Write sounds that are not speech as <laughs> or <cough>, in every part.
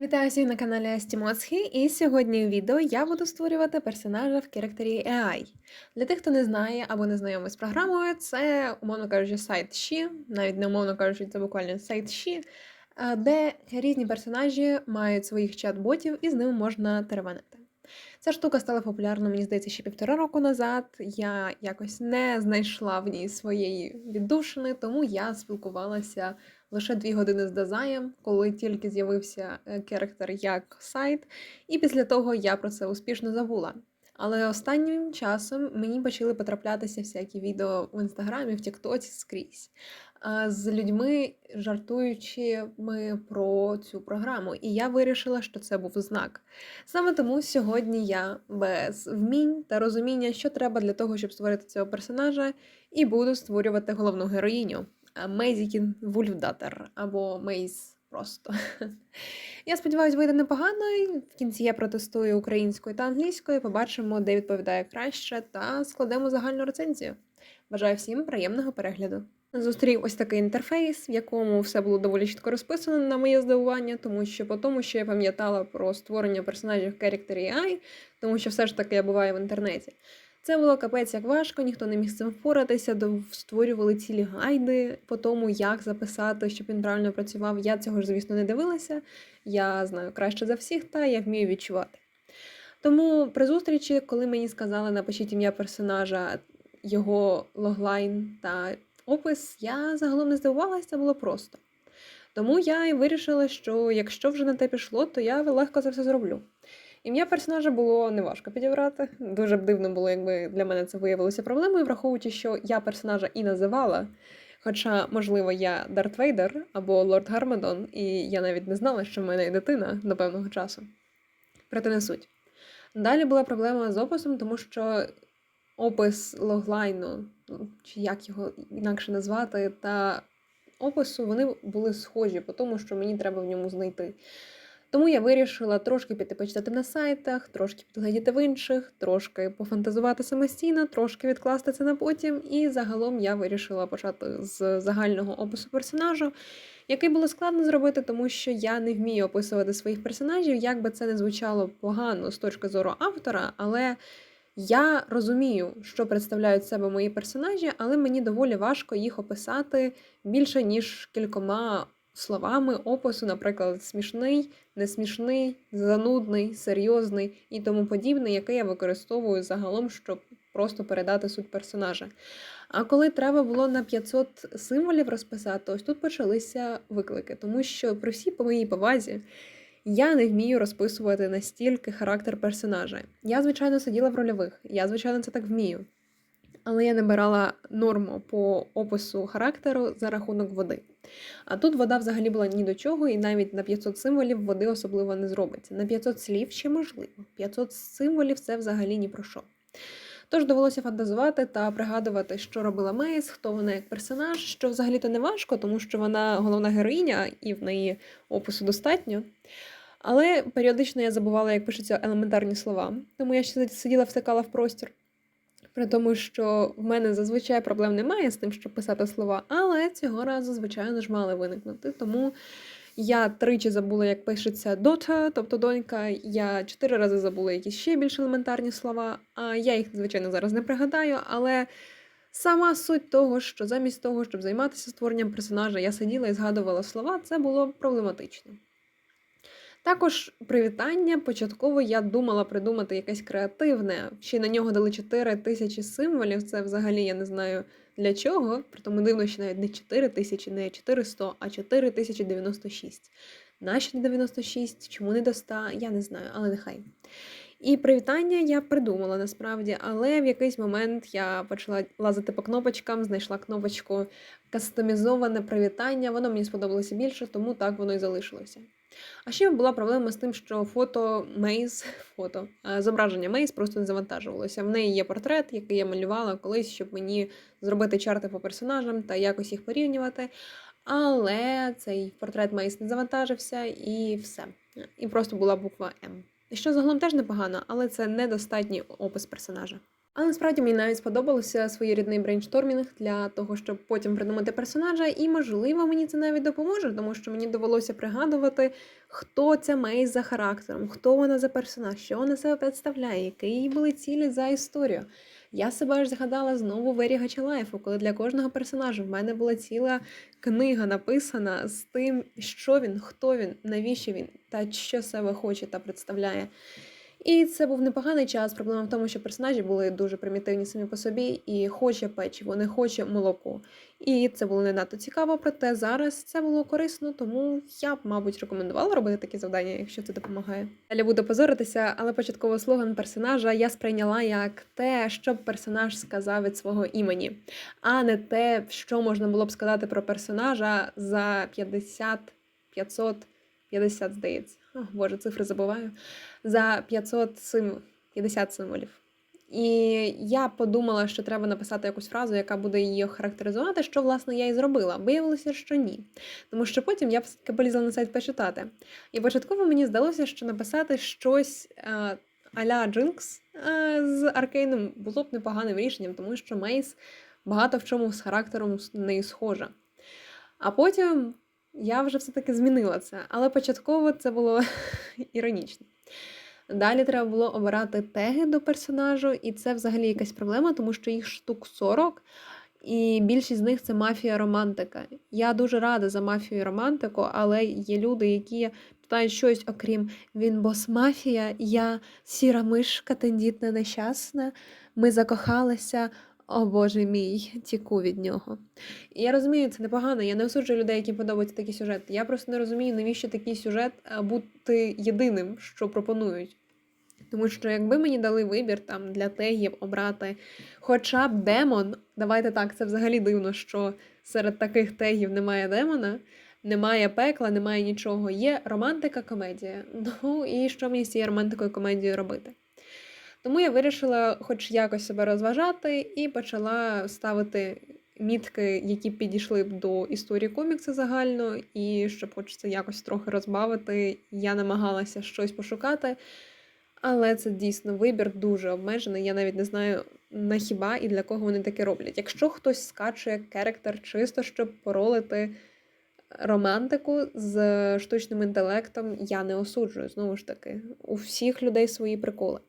Вітаю всіх на каналі Астімоцхі, і сьогодні у відео я буду створювати персонажа в керактері AI. Для тих, хто не знає або не знайомий з програмою, це, умовно кажучи, сайт Ші, навіть не умовно кажучи, це буквально сайт Ші, де різні персонажі мають своїх чат-ботів і з ними можна теревенити. Ця штука стала популярною, мені здається, ще півтора року назад. Я якось не знайшла в ній своєї віддушини, тому я спілкувалася лише дві години з Дазаєм, коли тільки з'явився е, керактер як сайт, і після того я про це успішно забула. Але останнім часом мені почали потраплятися всякі відео в інстаграмі, в Тіктоці скрізь з людьми, жартуючи ми про цю програму. І я вирішила, що це був знак. Саме тому сьогодні я без вмінь та розуміння, що треба для того, щоб створити цього персонажа, і буду створювати головну героїню. Мейзікін Вульфдатер або Мейз просто. Я сподіваюся, вийде непогано. В кінці я протестую українською та англійською, побачимо, де відповідає краще, та складемо загальну рецензію. Бажаю всім приємного перегляду. Зустрів ось такий інтерфейс, в якому все було доволі чітко розписано на моє здивування, тому що по тому, що я пам'ятала про створення персонажів в Character AI, тому що все ж таки я буваю в інтернеті. Це було капець як важко, ніхто не міг з цим впоратися, створювали цілі гайди по тому, як записати, щоб він правильно працював. Я цього ж, звісно, не дивилася. Я знаю краще за всіх, та я вмію відчувати. Тому при зустрічі, коли мені сказали, напишіть ім'я персонажа, його логлайн та опис, я загалом не здивувалася, це було просто. Тому я і вирішила, що якщо вже на те пішло, то я легко це все зроблю. Ім'я персонажа було неважко підібрати. Дуже б дивно було, якби для мене це виявилося проблемою, враховуючи, що я персонажа і називала. Хоча, можливо, я Дарт Вейдер або Лорд Гармадон, і я навіть не знала, що в мене є дитина до певного часу. Проте не суть. Далі була проблема з описом, тому що опис логлайну, ну, чи як його інакше назвати, та опису вони були схожі по тому, що мені треба в ньому знайти. Тому я вирішила трошки піти почитати на сайтах, трошки підглядіти в інших, трошки пофантазувати самостійно, трошки відкласти це на потім. І загалом я вирішила почати з загального опису персонажу, який було складно зробити, тому що я не вмію описувати своїх персонажів, як би це не звучало погано з точки зору автора, але. Я розумію, що представляють себе мої персонажі, але мені доволі важко їх описати більше, ніж кількома словами опису, наприклад, смішний, несмішний, занудний, серйозний і тому подібне, яке я використовую загалом, щоб просто передати суть персонажа. А коли треба було на 500 символів розписати, ось тут почалися виклики, тому що при всій по моїй повазі. Я не вмію розписувати настільки характер персонажа. Я, звичайно, сиділа в рольових, я, звичайно, це так вмію. Але я набирала норму по опису характеру за рахунок води. А тут вода взагалі була ні до чого, і навіть на 500 символів води особливо не зробиться. На 500 слів ще можливо. 500 символів це взагалі ні про що. Тож довелося фантазувати та пригадувати, що робила Мейс, хто вона як персонаж, що взагалі-то не важко, тому що вона головна героїня і в неї опису достатньо. Але періодично я забувала, як пишуться елементарні слова, тому я ще сиділа втикала в простір. При тому, що в мене зазвичай проблем немає з тим, щоб писати слова, але цього разу, звичайно ж, мали виникнути. Тому я тричі забула, як пишеться дота, тобто донька. Я чотири рази забула якісь ще більш елементарні слова, а я їх, звичайно, зараз не пригадаю, але. Сама суть того, що замість того, щоб займатися створенням персонажа, я сиділа і згадувала слова, це було проблематично. Також привітання. Початково я думала придумати якесь креативне. Ще на нього дали 4 тисячі символів. Це взагалі я не знаю для чого. Притому дивно, що навіть не 4 тисячі, не 400, а 4096. Наші 96, чому не до 100, я не знаю, але нехай. І привітання я придумала насправді, але в якийсь момент я почала лазити по кнопочкам, знайшла кнопочку кастомізоване привітання. Воно мені сподобалося більше, тому так воно і залишилося. А ще була проблема з тим, що фото Мейз, <laughs> фото, зображення Мейз просто не завантажувалося. В неї є портрет, який я малювала колись, щоб мені зробити чарти по персонажам та якось їх порівнювати. Але цей портрет Мейз не завантажився і все. І просто була буква М. Що загалом теж непогано, але це недостатній опис персонажа. Але насправді мені навіть сподобався своєрідний брейнштормінг для того, щоб потім придумати персонажа, і можливо мені це навіть допоможе, тому що мені довелося пригадувати, хто ця Мейс за характером, хто вона за персонаж, що вона себе представляє, які її були цілі за історію. Я себе аж згадала знову Вері Гачалаєфу, коли для кожного персонажа в мене була ціла книга написана з тим, що він, хто він, навіщо він, та що себе хоче та представляє. І це був непоганий час. Проблема в тому, що персонажі були дуже примітивні самі по собі, і хоче печиво, не хоче молоко. І це було не надто цікаво, проте зараз це було корисно, тому я б, мабуть, рекомендувала робити такі завдання, якщо це допомагає. Далі буду позоритися, але початково слоган персонажа я сприйняла як те, що персонаж сказав від свого імені, а не те, що можна було б сказати про персонажа за 50, 500, 50, здається. О, Боже, цифри забуваю. За 500 символів, 50 символів. І я подумала, що треба написати якусь фразу, яка буде її охарактеризувати, що власне я і зробила. Виявилося, що ні. Тому що потім я полізла на сайт почитати. І початково мені здалося, що написати щось е, а-ля Джинкс е, з Аркейном було б непоганим рішенням, тому що Мейс багато в чому з характером з нею схожа. А потім я вже все-таки змінила це, але початково це було <laughs> іронічно. Далі треба було обирати теги до персонажу, і це взагалі якась проблема, тому що їх штук 40, і більшість з них це мафія романтика. Я дуже рада за мафію і романтику, але є люди, які читають щось, окрім він бос мафія, я сіра мишка, тендітна нещасна, ми закохалися. О Боже мій, тіку від нього. І я розумію, це непогано. Я не осуджую людей, які подобаються такі сюжети. Я просто не розумію, навіщо такий сюжет бути єдиним, що пропонують. Тому що якби мені дали вибір там для тегів обрати хоча б демон, давайте так, це взагалі дивно, що серед таких тегів немає демона, немає пекла, немає нічого. Є романтика, комедія. Ну і що мені з цією романтикою комедією робити? Тому я вирішила хоч якось себе розважати і почала ставити мітки, які підійшли б до історії коміксу загально, і щоб хочеться якось трохи розбавити, я намагалася щось пошукати. Але це дійсно вибір дуже обмежений. Я навіть не знаю на хіба і для кого вони таке роблять. Якщо хтось скачує керектер чисто, щоб поролити романтику з штучним інтелектом, я не осуджую, знову ж таки, у всіх людей свої приколи.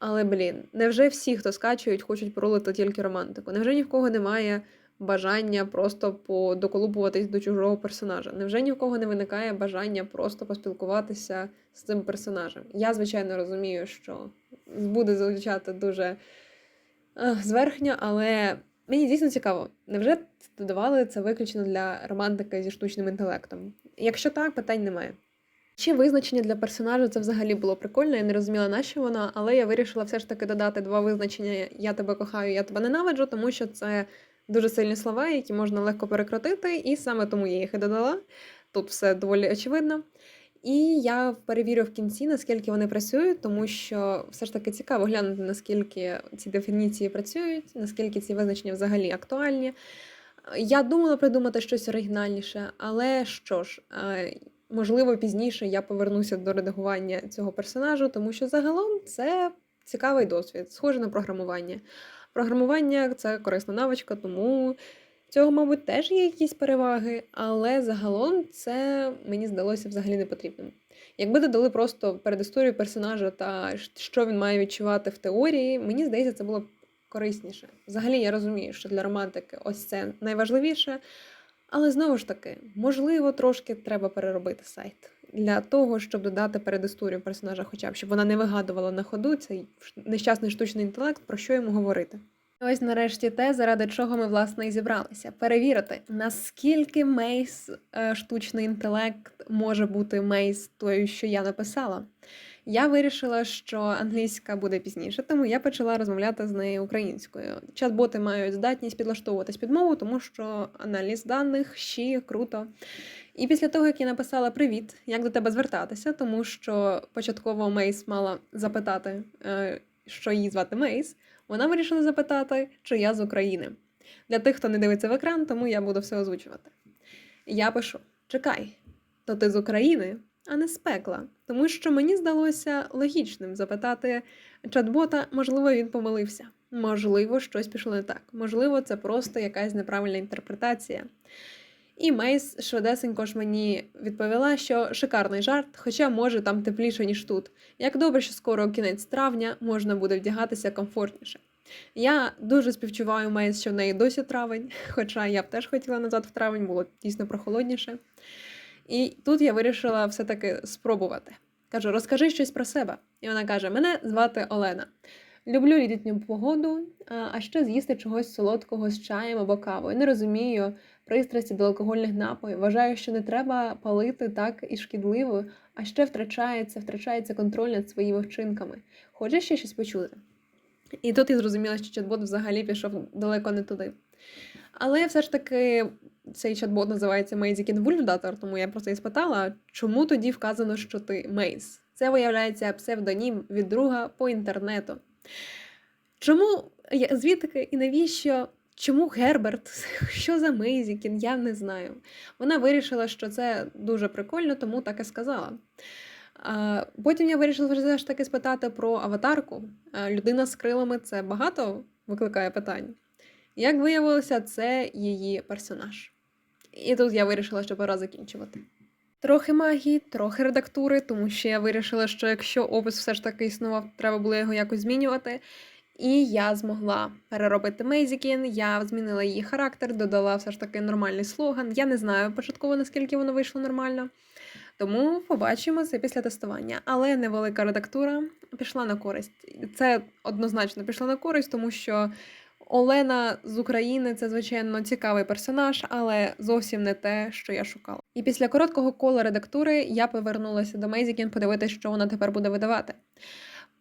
Але, блін, невже всі, хто скачують, хочуть пролити тільки романтику? Невже ні в кого немає бажання просто подоколупуватись до чужого персонажа? Невже ні в кого не виникає бажання просто поспілкуватися з цим персонажем? Я, звичайно, розумію, що буде звучати дуже е, зверхня, але мені дійсно цікаво, невже додавали це виключно для романтики зі штучним інтелектом? Якщо так, питань немає. Ще визначення для персонажа це взагалі було прикольно, я не розуміла, на що воно, але я вирішила все ж таки додати два визначення Я тебе кохаю, я тебе ненавиджу, тому що це дуже сильні слова, які можна легко перекрутити, і саме тому я їх і додала. Тут все доволі очевидно. І я перевірю в кінці, наскільки вони працюють, тому що все ж таки цікаво глянути, наскільки ці дефініції працюють, наскільки ці визначення взагалі актуальні. Я думала придумати щось оригінальніше, але що ж. Можливо, пізніше я повернуся до редагування цього персонажу, тому що загалом це цікавий досвід, схоже на програмування. Програмування це корисна навичка, тому цього, мабуть, теж є якісь переваги, але загалом це мені здалося взагалі не потрібним. Якби додали просто передісторію персонажа та що він має відчувати в теорії, мені здається, це було б корисніше. Взагалі, я розумію, що для романтики ось це найважливіше. Але знову ж таки, можливо, трошки треба переробити сайт для того, щоб додати передісторію персонажа, хоча б щоб вона не вигадувала на ходу цей нещасний штучний інтелект, про що йому говорити. Ось нарешті те, заради чого ми власне і зібралися. Перевірити, наскільки мейс штучний інтелект може бути мейс тою, що я написала. Я вирішила, що англійська буде пізніше, тому я почала розмовляти з нею українською. Чат-боти мають здатність підлаштовуватись під мову, тому що аналіз даних щі круто. І після того, як я написала Привіт, як до тебе звертатися, тому що початково Мейс мала запитати, е, що її звати Мейс, вона вирішила запитати, чи я з України. Для тих, хто не дивиться в екран, тому я буду все озвучувати. Я пишу: Чекай, то ти з України? А не з пекла, тому що мені здалося логічним запитати чат-бота, можливо, він помилився. можливо, щось пішло не так. Можливо, це просто якась неправильна інтерпретація. І Мейс швидесенько ж мені відповіла, що шикарний жарт, хоча може там тепліше, ніж тут. Як добре, що скоро кінець травня можна буде вдягатися комфортніше. Я дуже співчуваю Мейс, що в неї досі травень, <laughs> хоча я б теж хотіла назад в травень, було дійсно прохолодніше. І тут я вирішила все-таки спробувати. Кажу, розкажи щось про себе. І вона каже: Мене звати Олена. Люблю літню погоду, а ще з'їсти чогось солодкого з чаєм або кавою. Не розумію пристрасті до алкогольних напоїв. Вважаю, що не треба палити так і шкідливо, а ще втрачається, втрачається контроль над своїми вчинками. Хочеш ще щось почути? І тут я зрозуміла, що чат-бот взагалі пішов далеко не туди. Але все ж таки цей чат-бот називається Мейзікін Вульфдатор, тому я про це і спитала, чому тоді вказано, що ти Мейз? Це виявляється псевдонім від друга по інтернету. Чому звідки і навіщо? Чому Герберт? <laughs> Що за Мейзікін? Я не знаю. Вона вирішила, що це дуже прикольно, тому так і сказала. Потім я вирішила все ж таки спитати про аватарку. Людина з крилами це багато викликає питань. Як виявилося, це її персонаж. І тут я вирішила, що пора закінчувати. Трохи магії, трохи редактури, тому що я вирішила, що якщо опис все ж таки існував, треба було його якось змінювати. І я змогла переробити Мейзікін, я змінила її характер, додала все ж таки нормальний слоган. Я не знаю початково, наскільки воно вийшло нормально. Тому побачимо це після тестування. Але невелика редактура пішла на користь. Це однозначно пішло на користь, тому що Олена з України це, звичайно, цікавий персонаж, але зовсім не те, що я шукала. І після короткого кола редактури я повернулася до Мейзікін подивитися, що вона тепер буде видавати.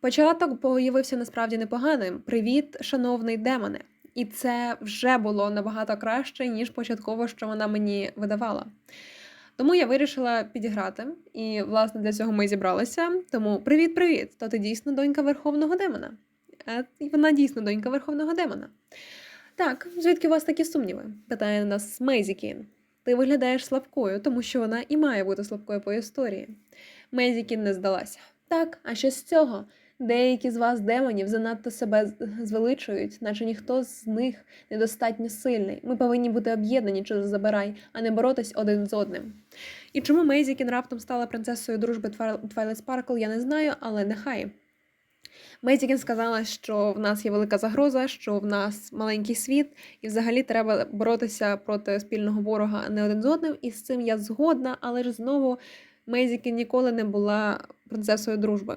Початок появився насправді непоганим. Привіт, шановний демоне. І це вже було набагато краще, ніж початково, що вона мені видавала. Тому я вирішила підіграти, і, власне, для цього ми зібралися. Тому привіт-привіт! То ти дійсно донька Верховного демона. Е, Вона дійсно донька Верховного демона. Так, звідки у вас такі сумніви? питає нас Мейзікін. Ти виглядаєш слабкою, тому що вона і має бути слабкою по історії. Мейзікін не здалася. Так, а що з цього? Деякі з вас, демонів, занадто себе звеличують, наче ніхто з них недостатньо сильний. Ми повинні бути об'єднані через забирай, а не боротись один з одним. І чому Мейзікін раптом стала принцесою дружби Твайлайт Спаркл, я не знаю, але нехай. Мейзікін сказала, що в нас є велика загроза, що в нас маленький світ, і взагалі треба боротися проти спільного ворога, не один з одним. І з цим я згодна, але ж знову Мейзікін ніколи не була принцесою дружби.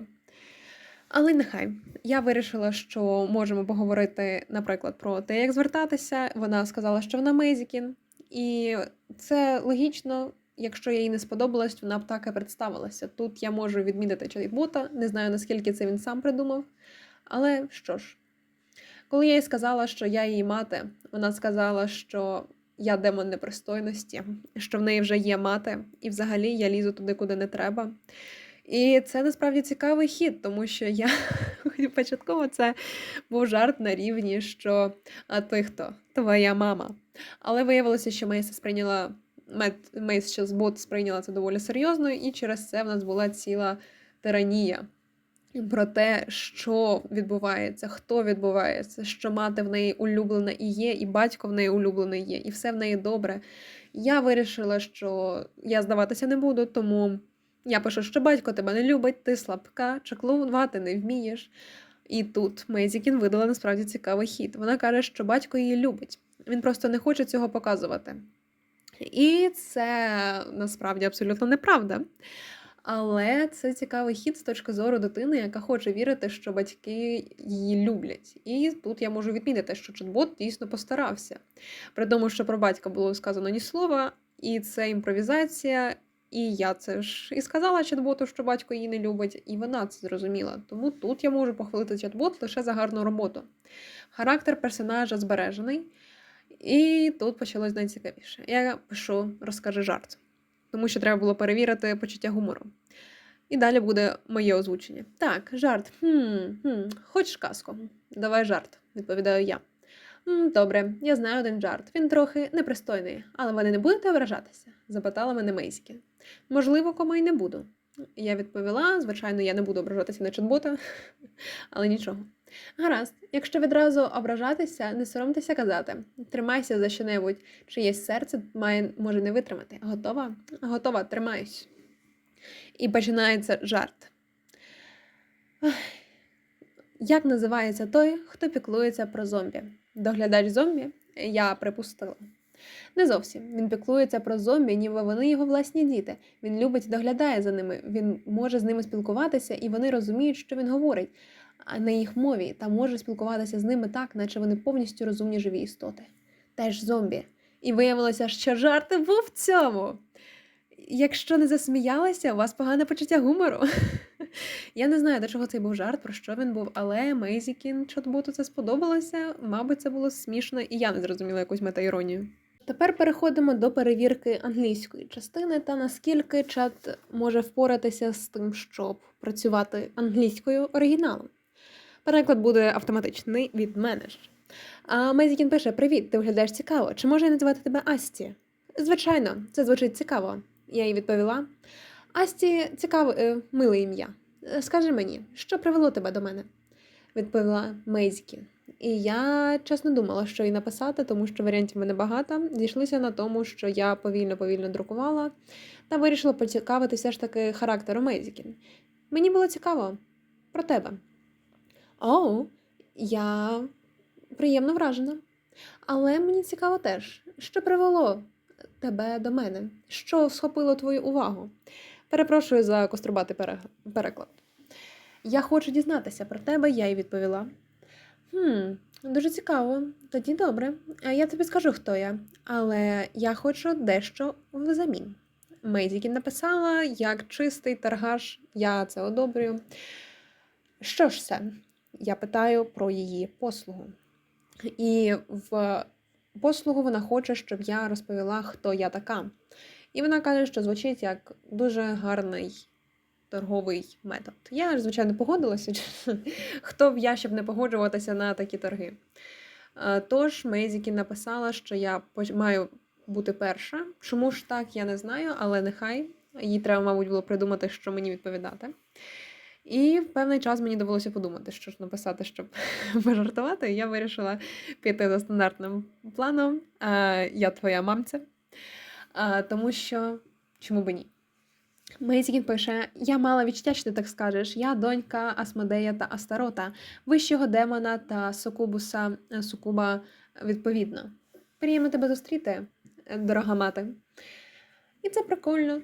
Але нехай я вирішила, що можемо поговорити, наприклад, про те, як звертатися. Вона сказала, що вона Мейзікін, і це логічно. Якщо я їй не сподобалась, вона б так і представилася. Тут я можу відмінити чат-бота, не знаю наскільки це він сам придумав. Але що ж, коли я їй сказала, що я її мати, вона сказала, що я демон непристойності, що в неї вже є мати, і взагалі я лізу туди, куди не треба. І це насправді цікавий хід, тому що я <laughs> початково це був жарт на рівні, що а ти хто? Твоя мама. Але виявилося, що Мейса сприйняла Мейс ще з сприйняла це доволі серйозно, і через це в нас була ціла тиранія про те, що відбувається, хто відбувається, що мати в неї улюблена і є, і батько в неї улюблений є, і все в неї добре. Я вирішила, що я здаватися не буду, тому я пишу, що батько тебе не любить, ти слабка, чаклувати не вмієш. І тут Мейзікін видала насправді цікавий хід. Вона каже, що батько її любить. Він просто не хоче цього показувати. І це насправді абсолютно неправда. Але це цікавий хід з точки зору дитини, яка хоче вірити, що батьки її люблять. І тут я можу відмітити, що чат-бот дійсно постарався. При тому, що про батька було сказано ні слова, і це імпровізація. І я це ж і сказала чат-боту, що батько її не любить, і вона це зрозуміла. Тому тут я можу похвалити чат-бот лише за гарну роботу. Характер персонажа збережений. І тут почалось найцікавіше. Я пишу розкажи жарт, тому що треба було перевірити почуття гумору. І далі буде моє озвучення. Так, жарт. Хм, хм, Хочеш казку? Давай жарт, відповідаю я. «М, Добре, я знаю один жарт. Він трохи непристойний, але ви не будете ображатися? запитала мене Мейські. Можливо, кому й не буду. Я відповіла, звичайно, я не буду ображатися на чат-бота, але нічого. Гаразд, якщо відразу ображатися, не соромтеся казати. Тримайся за що-небудь, чиєсь серце має, може не витримати. Готова? Готова, тримаюсь. І починається жарт. Як називається той, хто піклується про зомбі? Доглядач зомбі? Я припустила. Не зовсім. Він піклується про зомбі, ніби вони його власні діти. Він любить і доглядає за ними. Він може з ними спілкуватися, і вони розуміють, що він говорить, на їх мові та може спілкуватися з ними так, наче вони повністю розумні живі істоти. Теж зомбі. І виявилося, що жарт був в цьому. Якщо не засміялися, у вас погане почуття гумору. Я не знаю, до чого цей був жарт, про що він був, але Мейзікін чотботу це сподобалося. Мабуть, це було смішно, і я не зрозуміла якусь метаіронію. Тепер переходимо до перевірки англійської частини та наскільки чат може впоратися з тим, щоб працювати англійською оригіналом. Переклад буде автоматичний від мене ж. А Мейзікін пише: Привіт, ти виглядаєш цікаво. Чи можу я називати тебе Асті? Звичайно, це звучить цікаво. Я їй відповіла. Асті цікаве, миле ім'я. Скажи мені, що привело тебе до мене? відповіла Мейзікін. І я чесно думала, що їй написати, тому що варіантів мене багато. Зійшлися на тому, що я повільно-повільно друкувала та вирішила поцікавити все ж таки характеру Мейзікін. Мені було цікаво про тебе. О, я приємно вражена. Але мені цікаво теж, що привело тебе до мене, що схопило твою увагу. Перепрошую за кострубатий переклад. Я хочу дізнатися про тебе, я їй відповіла. Хм, дуже цікаво. Тоді добре. Я тобі скажу, хто я. Але я хочу дещо взамін. Мейзікін написала, як чистий торгаш, я це одобрюю. Що ж це? Я питаю про її послугу. І в послугу вона хоче, щоб я розповіла, хто я така. І вона каже, що звучить як дуже гарний торговий метод. Я звичайно, погодилася. Хто б я, щоб не погоджуватися на такі торги. Тож Мейзікі написала, що я маю бути перша. Чому ж так, я не знаю, але нехай. Їй треба, мабуть, було придумати, що мені відповідати. І в певний час мені довелося подумати, що ж написати, щоб <laughs> пожартувати. Я вирішила піти за стандартним планом. Я твоя мамця. Тому що чому би ні? Мейзікін пише: Я мала відчуття, що ти так скажеш. Я донька Асмодея та Астарота, вищого демона та Сукубуса Сукуба відповідно. Приємно тебе зустріти, дорога мати. І це прикольно,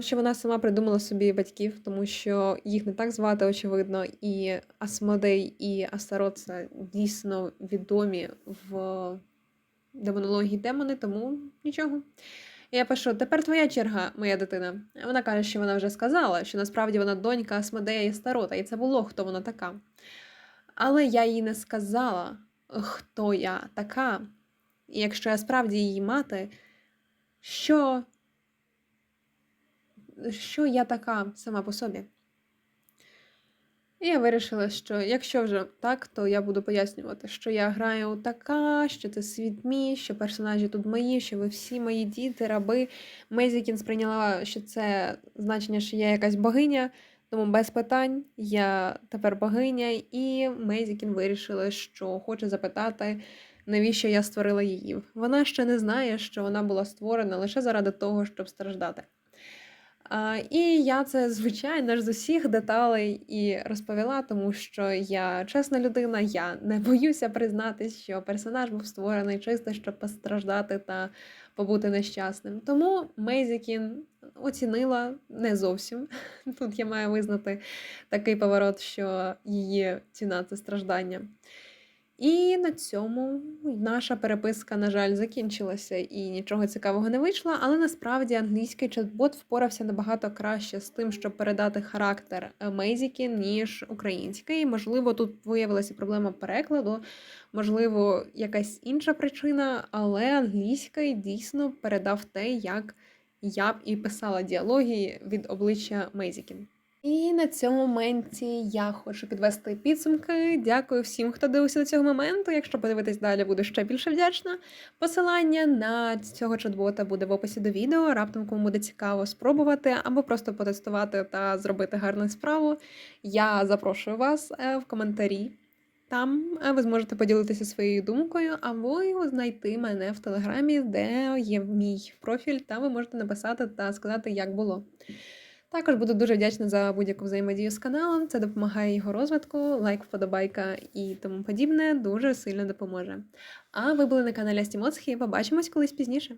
що вона сама придумала собі батьків, тому що їх не так звати, очевидно, і Асмодей і Астарот це дійсно відомі в демонології демони, тому нічого. Я пишу: тепер твоя черга, моя дитина. Вона каже, що вона вже сказала, що насправді вона донька Асмодея і Старота, і це було, хто вона така. Але я їй не сказала, хто я така. І якщо я справді її мати, що, що я така сама по собі. І я вирішила, що якщо вже так, то я буду пояснювати, що я граю така, що це світ мій, що персонажі тут мої, що ви всі мої діти, раби. Мейзікін сприйняла, що це значення, що я якась богиня, тому без питань я тепер богиня, і Мейзікін вирішила, що хоче запитати, навіщо я створила її. Вона ще не знає, що вона була створена лише заради того, щоб страждати. І я це, звичайно ж, з усіх деталей і розповіла, тому що я чесна людина, я не боюся признатись, що персонаж був створений чисто, щоб постраждати та побути нещасним. Тому Мейзікін оцінила не зовсім. <laughs> Тут я маю визнати такий поворот, що її ціна це страждання. І на цьому наша переписка, на жаль, закінчилася і нічого цікавого не вийшло. Але насправді англійський чат-бот впорався набагато краще з тим, щоб передати характер Мейзіки, ніж український. Можливо, тут виявилася проблема перекладу, можливо, якась інша причина, але англійський дійсно передав те, як я б і писала діалоги від обличчя Мейзікін. І на цьому моменті я хочу підвести підсумки. Дякую всім, хто дивився до цього моменту. Якщо подивитись далі, буду ще більше вдячна. Посилання на цього чат-бота буде в описі до відео. Раптом кому буде цікаво спробувати або просто потестувати та зробити гарну справу. Я запрошую вас е, в коментарі Там е, ви зможете поділитися своєю думкою, або знайти мене в телеграмі, де є мій профіль, та ви можете написати та сказати, як було. Також буду дуже вдячна за будь-яку взаємодію з каналом. Це допомагає його розвитку, лайк, вподобайка і тому подібне дуже сильно допоможе. А ви були на каналі Астімоцхі. Побачимось колись пізніше.